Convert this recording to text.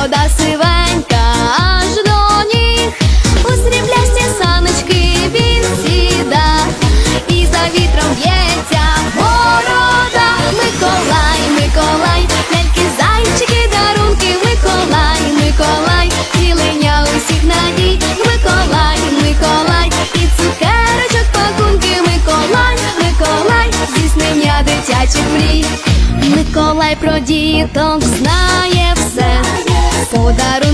вода сивенька аж до ніг, у саночки він сіда, і за вітром б'ється города, Миколай, Миколай, ляльки, зайчики, дарунки, Миколай, Миколай, тілення усіх надій, Миколай, Миколай, і цукерочок пакунки, Миколай, Миколай, здійснення дитячих мрій. Миколай про діток знає він